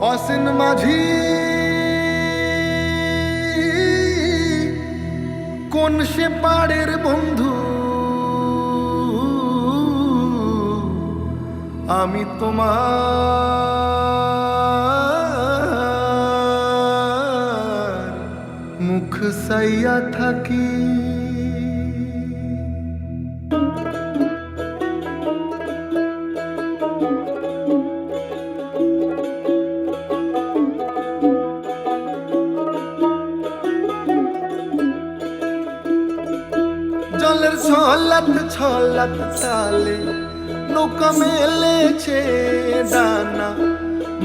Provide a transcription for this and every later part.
অসিন মাঝি কোন সে পাড়ের বন্ধু? আমি তোমার মুখ সাইয়া থাকি। জলের ছলাত ছলাত তালে নৌকা মেলেছে ডানা,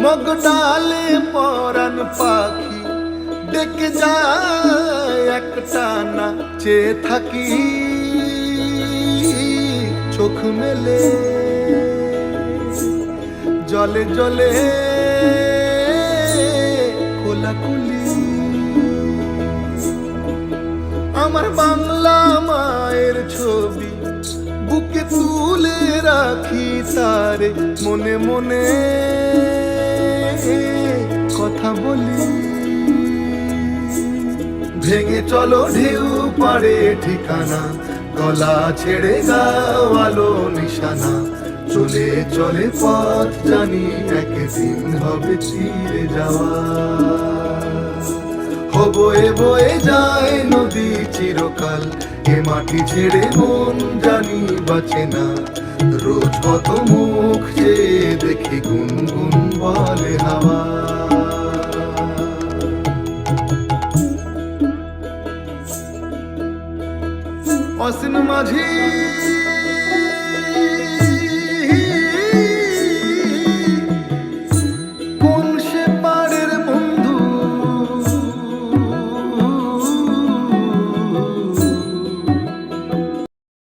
মগ ডালে পরান পাখি ডেকে যায় এক টানা চেয়ে থাকি চোখ মেলে। জলে জলে খোলাখুলি আমার তারে মনে মনে কথা বলি। ভেঙে চলো ঢেউ পারে ঠিকানা, গলা ছেড়ে গাওয়ালো নিশানা। চলে চলে পথ জানি একদিন হবে চিরে যাওয়া। বয়ে বয়ে যায় নদী চিরকাল এ মাটি ছেড়ে মন জানি বাঁচে না? রোজ কত মুখ যে দেখি গুনগুন বলে হাওয়া। অসিন মাঝি